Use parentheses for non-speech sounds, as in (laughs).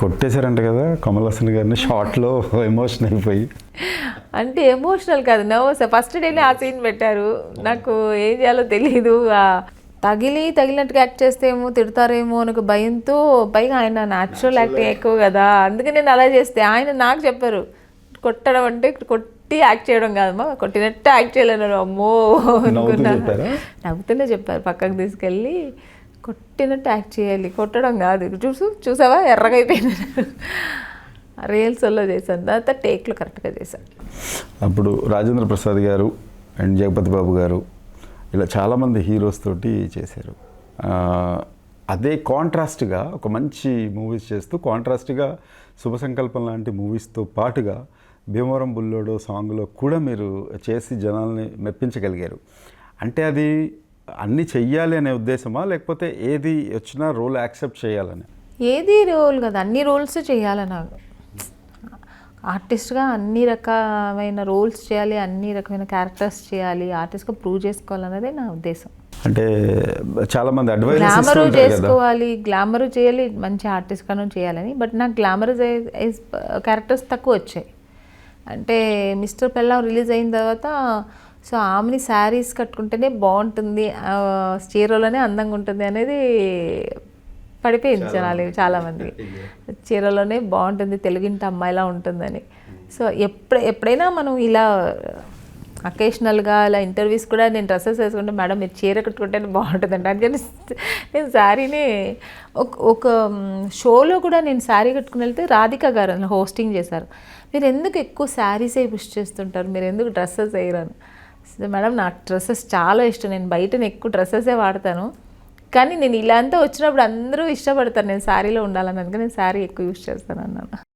కొట్టేశారంట కదా కమల్ హాసన్ గారిని షార్ట్లో ఎమోషన్ అయిపోయి. అంటే ఎమోషనల్ కాదు నర్వస్. ఫస్ట్ డేనే ఆ సీన్ పెట్టారు. నాకు ఏం చేయాలో తెలియదు తగిలి తగిలినట్టుగా యాక్ట్ చేస్తే ఏమో తిడతారేమో అని ఒక భయంతో పైగా ఆయన న్యాచురల్ యాక్టింగ్ ఎక్కువ కదా. అందుకే నేను అలా చేస్తే ఆయన నాకు చెప్పారు కొట్టడం అంటే కొట్టి యాక్ట్ చేయడం కాదమ్మా. కొట్టినట్టు యాక్ట్ చేయలేను అమ్మో అనుకున్నా చెప్పారా? నవ్వుతూనే చెప్పారు. పక్కకు తీసుకెళ్ళి కొట్టినట్టు యాక్ట్ చేయాలి. కొట్టడం కాదు. చూసు చూసావా? ఎర్రగా అయిపోయింది. రీల్స్లో చేశాను. తర్వాత టేక్లు కరెక్ట్గా చేశాను. అప్పుడు రాజేంద్ర ప్రసాద్ గారు అండ్ జగపతి బాబు గారు ఇలా చాలామంది హీరోస్ తోటి చేశారు. అదే కాంట్రాస్ట్గా ఒక మంచి మూవీస్ చేస్తూ కాంట్రాస్ట్గా శుభ సంకల్పం లాంటి మూవీస్తో పాటుగా భీమవరం బుల్లోడో సాంగ్లో కూడా మీరు చేసి జనాల్ని మెప్పించగలిగారు. అంటే అది అన్నీ చెయ్యాలి అనే ఉద్దేశమా? లేకపోతే ఏది వచ్చినా రోల్ యాక్సెప్ట్ చేయాలని? ఏది రోల్ కదా. అన్ని రోల్స్ చేయాలి నాకు ఆర్టిస్ట్గా అన్ని రకమైన రోల్స్ చేయాలి అన్ని రకమైన క్యారెక్టర్స్ చేయాలి ఆర్టిస్ట్గా ప్రూవ్ చేసుకోవాలన్నదే నా ఉద్దేశం. అంటే చాలామంది అడ్వైజెస్ గ్లామరు ఇస్తుంటారు కదా. చేసుకోవాలి గ్లామరు చేయాలి మంచి ఆర్టిస్ట్గాను చేయాలని. బట్ నాకు గ్లామర్ క్యారెక్టర్స్ తక్కువ వచ్చాయి. అంటే మిస్టర్ పెళ్ళాం రిలీజ్ అయిన తర్వాత సో ఆమెని శారీస్ కట్టుకుంటేనే బాగుంటుంది చీరలోనే అందంగా ఉంటుంది అనేది పడిపోయింది జనాలు చాలామంది (laughs) చీరలోనే బాగుంటుంది తెలుగింటి అమ్మాయిలా ఉంటుందని. సో ఎప్పుడు ఎప్పుడైనా మనం ఇలా అకేషనల్గా ఇలా ఇంటర్వ్యూస్ కూడా నేను డ్రెస్సెస్ వేసుకుంటే మేడం మీరు చీర కట్టుకుంటేనే బాగుంటుందంట అందుకని (laughs) నేను శారీని ఒక ఒక షోలో కూడా నేను శారీ కట్టుకుని వెళ్తే రాధిక గారు హోస్టింగ్ చేశారు. మీరు ఎందుకు ఎక్కువ శారీసే పుష్ చేస్తుంటారు? మీరు ఎందుకు డ్రెస్సెస్ వేయరని? మేడం నాకు డ్రెస్సెస్ చాలా ఇష్టం. నేను బయట ఎక్కువ డ్రెస్సెసే వాడతాను. కానీ నేను ఇలా అంతా వచ్చినప్పుడు అందరూ ఇష్టపడతారు. నేను శారీలో ఉండాలని. అందుకని నేను శారీ ఎక్కువ యూస్ చేస్తాను అన్నాను